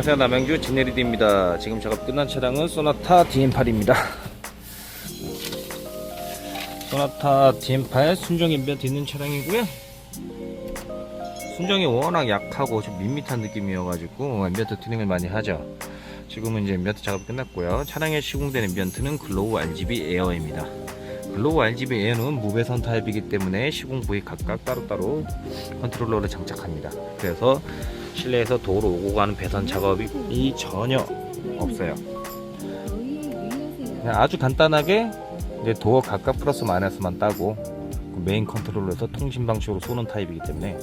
안녕하세요. 남양주 진내리드입니다. 지금 작업 끝난 차량은 소나타 DM8입니다. 소나타 DM8 순정 인벤트 있는 차량이고요. 순정이 워낙 약하고 좀 밋밋한 느낌이어가지고 인벤트 튜닝을 많이 하죠. 지금은 이제 인벤트 작업 끝났고요. 차량에 시공된 인벤트는 글로우 RGB 에어입니다. 글로우 RGB 에어는 무배선 타입이기 때문에 시공 부위 각각 따로따로 컨트롤러를 장착합니다. 그래서 실내에서 도로 오고 가는 배선 작업이 전혀 없어요. 아주 간단하게 이제 도어 각각 플러스 마이너스만 따고 그 메인 컨트롤러에서 통신 방식으로 쏘는 타입이기 때문에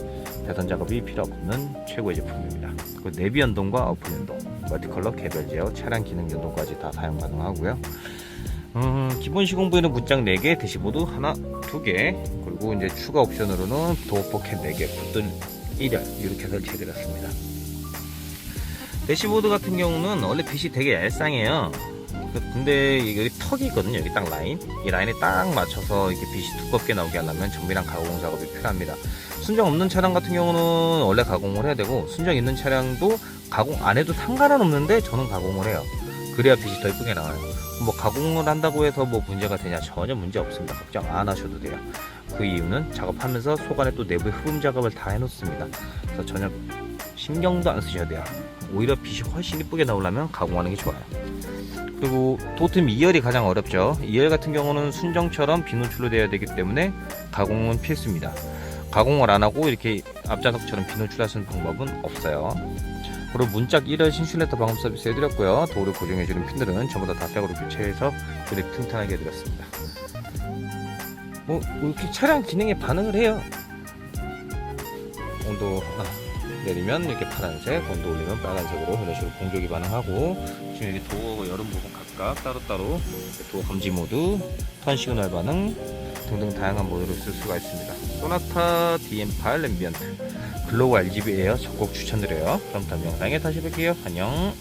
배선 작업이 필요 없는 최고의 제품입니다. 그 내비 연동과 어플 연동, 멀티컬러 개별 제어, 차량 기능 연동까지 다 사용 가능하고요. 음, 기본 시공 부위는 문짝 4개, 대시보드 하나, 2개, 그리고 이제 추가 옵션으로는 도어 포켓 4개, 붙들 1열 이렇게 설치해드렸습니다. 대시보드 같은 경우는 원래 빛이 되게 얄쌍해요. 그- 근데 여기 턱이 있거든요. 여기 딱 라인. 이 라인에 딱 맞춰서 이렇게 빛이 두껍게 나오게 하려면 정밀한 가공 작업이 필요합니다. 순정 없는 차량 같은 경우는 원래 가공을 해야 되고 순정 있는 차량도 가공 안 해도 상관은 없는데 저는 가공을 해요. 그래야 빛이 더 이쁘게 나와요. 뭐 가공을 한다고 해서 뭐 문제가 되냐 전혀 문제 없습니다. 걱정 안 하셔도 돼요. 그 이유는 작업하면서 속안에 또 내부의 흡음 작업을 다 해놓습니다. 그래서 전혀 신경도 안 쓰셔야 돼요. 오히려 빛이 훨씬 이쁘게 나오려면 가공하는 게 좋아요. 그리고 도톰 2열이 가장 어렵죠. 2열 같은 경우는 순정처럼 비노출로 되어야 되기 때문에 가공은 필수입니다. 가공을 안 하고 이렇게 앞좌석처럼 비노출하시는 방법은 없어요. 그리고 문짝 1열 신슐레터 방음 서비스 해드렸고요. 도를 고정해주는 핀들은 전부 다 다백으로 교체해서 조립 튼튼하게 해드렸습니다. 뭐 이렇게 차량 기능에 반응을 해요. 온도 아, 내리면 이렇게 파란색, 온도 올리면 빨간색으로 이런 식으로 공조기 반응하고 지금 여기 도어 여름 부분 각각 따로따로 도어 감지 모드, 턴 시그널 반응 등등 다양한 모드를 쓸 수가 있습니다. 소나타 DM8 앰비언트 글로우 RGB 에어 적극 추천드려요. 그럼 다음 영상에 다시 뵐게요. 안녕.